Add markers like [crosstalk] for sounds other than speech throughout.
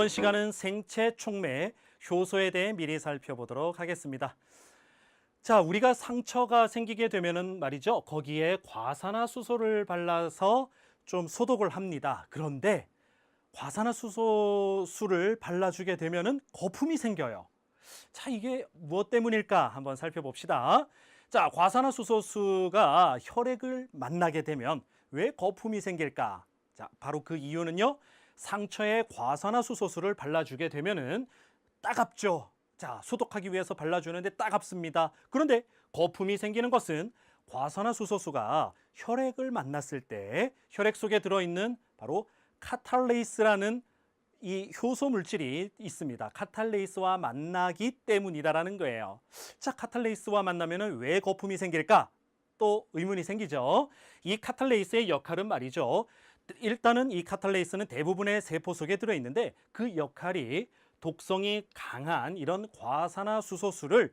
이번 시간은 생체 촉매 효소에 대해 미리 살펴보도록 하겠습니다. 자, 우리가 상처가 생기게 되면은 말이죠. 거기에 과산화수소를 발라서 좀 소독을 합니다. 그런데 과산화수소수를 발라주게 되면은 거품이 생겨요. 자, 이게 무엇 때문일까 한번 살펴봅시다. 자, 과산화수소수가 혈액을 만나게 되면 왜 거품이 생길까? 자, 바로 그 이유는요. 상처에 과산화수소수를 발라주게 되면은 따갑죠. 자, 소독하기 위해서 발라주는데 따갑습니다. 그런데 거품이 생기는 것은 과산화수소수가 혈액을 만났을 때 혈액 속에 들어있는 바로 카탈레이스라는 이 효소 물질이 있습니다. 카탈레이스와 만나기 때문이다라는 거예요. 자, 카탈레이스와 만나면은 왜 거품이 생길까? 또 의문이 생기죠. 이 카탈레이스의 역할은 말이죠. 일단은 이 카탈레이스는 대부분의 세포 속에 들어 있는데 그 역할이 독성이 강한 이런 과산화수소수를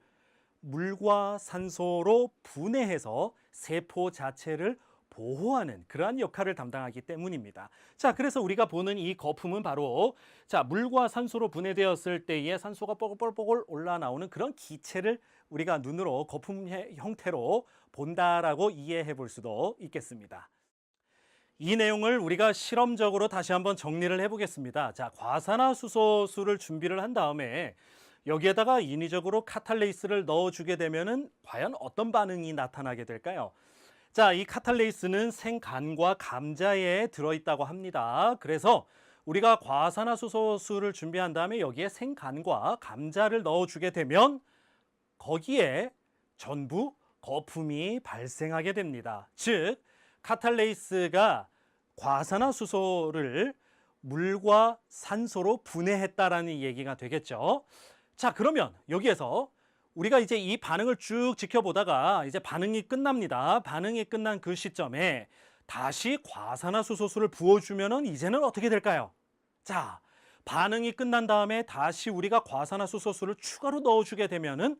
물과 산소로 분해해서 세포 자체를 보호하는 그러한 역할을 담당하기 때문입니다. 자, 그래서 우리가 보는 이 거품은 바로 자, 물과 산소로 분해되었을 때에 산소가 뽀글뽀글 올라 나오는 그런 기체를 우리가 눈으로 거품 해- 형태로 본다라고 이해해 볼 수도 있겠습니다. 이 내용을 우리가 실험적으로 다시 한번 정리를 해 보겠습니다. 자, 과산화수소수를 준비를 한 다음에 여기에다가 인위적으로 카탈레이스를 넣어 주게 되면은 과연 어떤 반응이 나타나게 될까요? 자, 이 카탈레이스는 생간과 감자에 들어 있다고 합니다. 그래서 우리가 과산화수소수를 준비한 다음에 여기에 생간과 감자를 넣어 주게 되면 거기에 전부 거품이 발생하게 됩니다. 즉, 카탈레이스가 과산화수소를 물과 산소로 분해했다라는 얘기가 되겠죠. 자, 그러면 여기에서 우리가 이제 이 반응을 쭉 지켜보다가 이제 반응이 끝납니다. 반응이 끝난 그 시점에 다시 과산화수소수를 부어주면은 이제는 어떻게 될까요? 자, 반응이 끝난 다음에 다시 우리가 과산화수소수를 추가로 넣어주게 되면은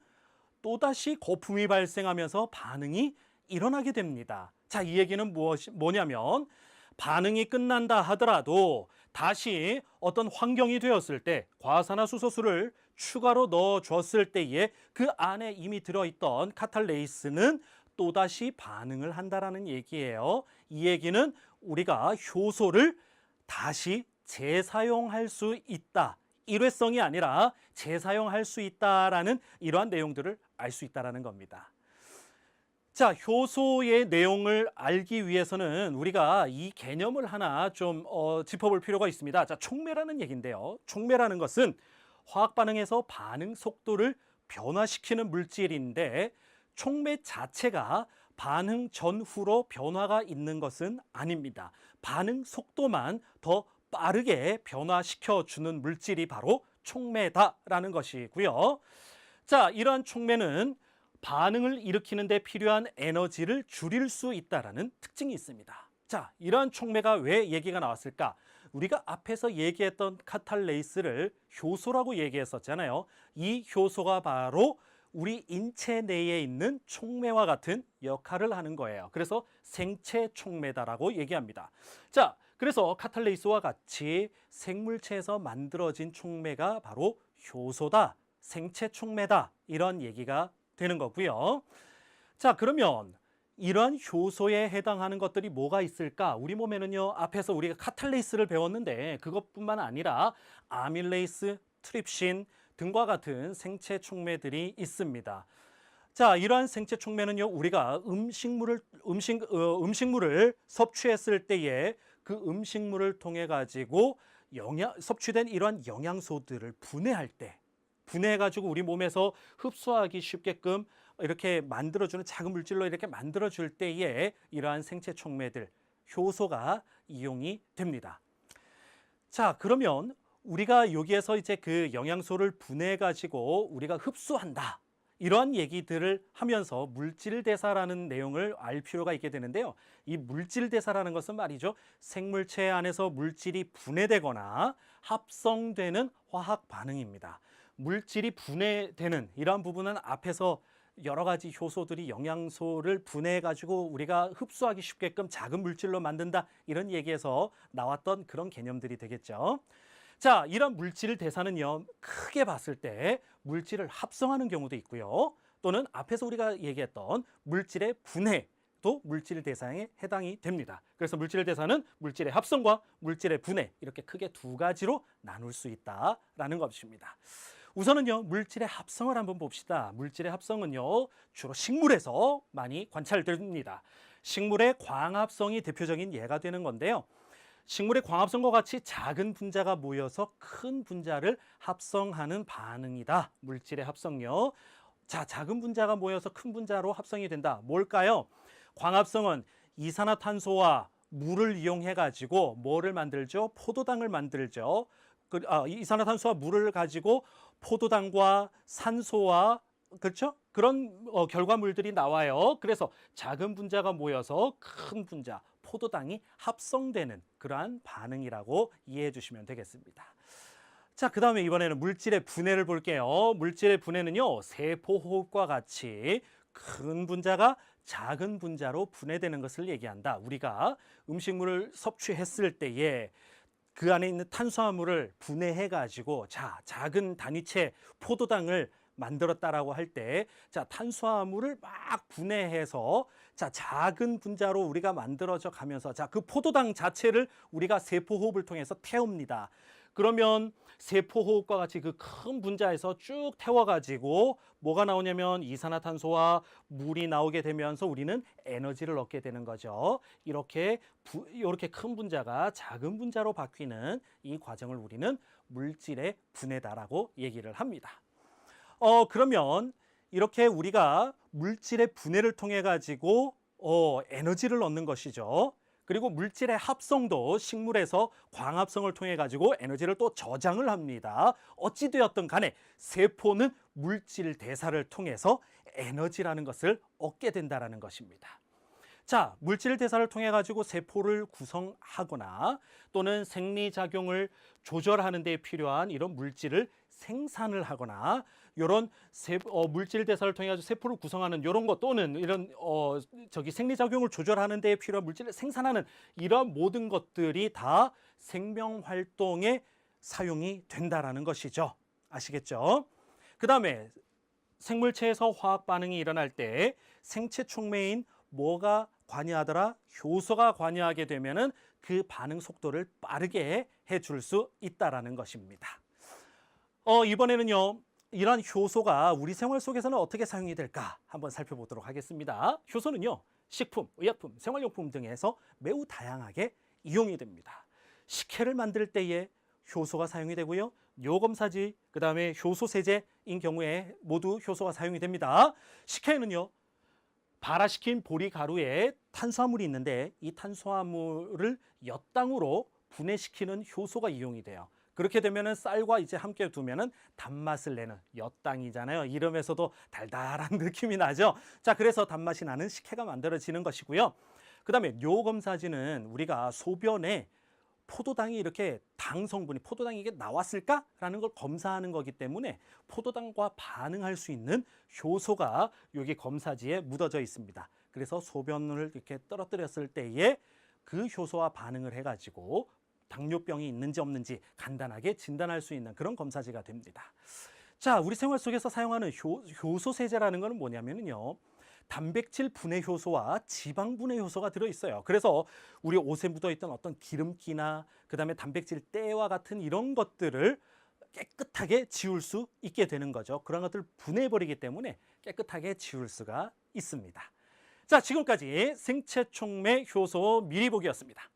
또다시 거품이 발생하면서 반응이 일어나게 됩니다. 자, 이 얘기는 무엇이, 뭐냐면 반응이 끝난다 하더라도 다시 어떤 환경이 되었을 때 과산화수소수를 추가로 넣어 줬을 때에 그 안에 이미 들어있던 카탈레이스는 또다시 반응을 한다라는 얘기예요. 이 얘기는 우리가 효소를 다시 재사용할 수 있다. 일회성이 아니라 재사용할 수 있다라는 이러한 내용들을 알 수 있다라는 겁니다. 자, 효소의 내용을 알기 위해서는 우리가 이 개념을 하나 좀 어, 짚어볼 필요가 있습니다. 자, 촉매라는 얘기인데요. 촉매라는 것은 화학 반응에서 반응 속도를 변화시키는 물질인데 촉매 자체가 반응 전후로 변화가 있는 것은 아닙니다. 반응 속도만 더 빠르게 변화시켜 주는 물질이 바로 촉매다라는 것이고요. 자, 이러한 촉매는 반응을 일으키는 데 필요한 에너지를 줄일 수 있다라는 특징이 있습니다. 자, 이러한 촉매가 왜 얘기가 나왔을까? 우리가 앞에서 얘기했던 카탈레이스를 효소라고 얘기했었잖아요. 이 효소가 바로 우리 인체 내에 있는 촉매와 같은 역할을 하는 거예요. 그래서 생체 촉매다라고 얘기합니다. 자, 그래서 카탈레이스와 같이 생물체에서 만들어진 촉매가 바로 효소다, 생체 촉매다 이런 얘기가 되는 거고요. 자, 그러면 이러한 효소에 해당하는 것들이 뭐가 있을까? 우리 몸에는요, 앞에서 우리가 카탈레이스를 배웠는데 그것뿐만 아니라 아밀레이스, 트립신 등과 같은 생체 촉매들이 있습니다. 자, 이러한 생체 촉매는요, 우리가 음식물을 음식 어, 음식물을 섭취했을 때에 그 음식물을 통해 가지고 영양 섭취된 이러한 영양소들을 분해할 때 분해해 가지고 우리 몸에서 흡수하기 쉽게끔 이렇게 만들어주는 작은 물질로 이렇게 만들어줄 때에 이러한 생체 촉매들 효소가 이용이 됩니다. 자, 그러면 우리가 여기에서 이제 그 영양소를 분해해 가지고 우리가 흡수한다. 이러한 얘기들을 하면서 물질 대사라는 내용을 알 필요가 있게 되는데요. 이 물질 대사라는 것은 말이죠. 생물체 안에서 물질이 분해되거나 합성되는 화학 반응입니다. 물질이 분해되는 이러한 부분은 앞에서 여러 가지 효소들이 영양소를 분해해 가지고 우리가 흡수하기 쉽게끔 작은 물질로 만든다 이런 얘기에서 나왔던 그런 개념들이 되겠죠. 자, 이런 물질 대사는요, 크게 봤을 때 물질을 합성하는 경우도 있고요. 또는 앞에서 우리가 얘기했던 물질의 분해 도 물질 대사에 해당이 됩니다. 그래서 물질 대사는 물질의 합성과 물질의 분해 이렇게 크게 두 가지로 나눌 수 있다라는 것입니다. 우선은요, 물질의 합성을 한번 봅시다. 물질의 합성은요, 주로 식물에서 많이 관찰됩니다. 식물의 광합성이 대표적인 예가 되는 건데요. 식물의 광합성과 같이 작은 분자가 모여서 큰 분자를 합성하는 반응이다. 물질의 합성요. 자, 작은 분자가 모여서 큰 분자로 합성이 된다. 뭘까요? 광합성은 이산화탄소와 물을 이용해 가지고 뭐를 만들죠? 포도당을 만들죠. 그, 아, 이산화탄소와 물을 가지고 포도당과 산소와 그렇죠? 그런 어, 결과물들이 나와요. 그래서 작은 분자가 모여서 큰 분자, 포도당이 합성되는 그러한 반응이라고 이해해 주시면 되겠습니다. 자, 그 다음에 이번에는 물질의 분해를 볼게요. 물질의 분해는요, 세포호흡과 같이 큰 분자가 작은 분자로 분해되는 것을 얘기한다. 우리가 음식물을 섭취했을 때에 그 안에 있는 탄수화물을 분해해 가지고 자, 작은 단위체 포도당을 만들었다라고 할 때, 자, 탄수화물을 막 분해해서 자, 작은 분자로 우리가 만들어져 가면서 자, 그 포도당 자체를 우리가 세포호흡을 통해서 태웁니다. 그러면 세포호흡과 같이 그 큰 분자에서 쭉 태워가지고 뭐가 나오냐면 이산화탄소와 물이 나오게 되면서 우리는 에너지를 얻게 되는 거죠. 이렇게 부, 이렇게 큰 분자가 작은 분자로 바뀌는 이 과정을 우리는 물질의 분해다라고 얘기를 합니다. 어 그러면 이렇게 우리가 물질의 분해를 통해 가지고 어 에너지를 얻는 것이죠. 그리고 물질의 합성도 식물에서 광합성을 통해 가지고 에너지를 또 저장을 합니다. 어찌 되었든 간에 세포는 물질 대사를 통해서 에너지라는 것을 얻게 된다라는 것입니다. 자, 물질 대사를 통해 가지고 세포를 구성하거나 또는 생리 작용을 조절하는 데 필요한 이런 물질을 생산을 하거나 이런 세, 어, 물질 대사를 통해 가지고 세포를 구성하는 이런 것 또는 이런 어, 저기 생리 작용을 조절하는 데 필요한 물질을 생산하는 이런 모든 것들이 다 생명 활동에 사용이 된다라는 것이죠. 아시겠죠? 그다음에 생물체에서 화학 반응이 일어날 때 생체 촉매인 뭐가 관여하더라? 효소가 관여하게 되면은 그 반응 속도를 빠르게 해줄 수 있다라는 것입니다. 어, 이번에는요. 이러한 효소가 우리 생활 속에서는 어떻게 사용이 될까 한번 살펴보도록 하겠습니다. 효소는요. 식품, 의약품, 생활용품 등에서 매우 다양하게 이용이 됩니다. 식혜를 만들 때에 효소가 사용이 되고요. 요검사지, 그 다음에 효소 세제인 경우에 모두 효소가 사용이 됩니다. 식혜는요. 발화시킨 보리 가루에 탄수화물이 있는데 이 탄수화물을 엿당으로 분해시키는 효소가 이용이 돼요. 그렇게 되면은 쌀과 이제 함께 두면은 단맛을 내는 엿당이잖아요. 이름에서도 달달한 [laughs] 느낌이 나죠. 자, 그래서 단맛이 나는 식혜가 만들어지는 것이고요. 그다음에 뇨검사지는 우리가 소변에 포도당이 이렇게 당 성분이 포도당이 이게 나왔을까라는 걸 검사하는 거기 때문에 포도당과 반응할 수 있는 효소가 여기 검사지에 묻어져 있습니다. 그래서 소변을 이렇게 떨어뜨렸을 때에 그 효소와 반응을 해가지고 당뇨병이 있는지 없는지 간단하게 진단할 수 있는 그런 검사지가 됩니다. 자, 우리 생활 속에서 사용하는 효, 효소 세제라는 것은 뭐냐면요. 단백질 분해 효소와 지방 분해 효소가 들어 있어요. 그래서 우리 옷에 묻어 있던 어떤 기름기나 그다음에 단백질 때와 같은 이런 것들을 깨끗하게 지울 수 있게 되는 거죠. 그런 것들을 분해해 버리기 때문에 깨끗하게 지울 수가 있습니다. 자, 지금까지 생체 촉매 효소 미리 보기였습니다.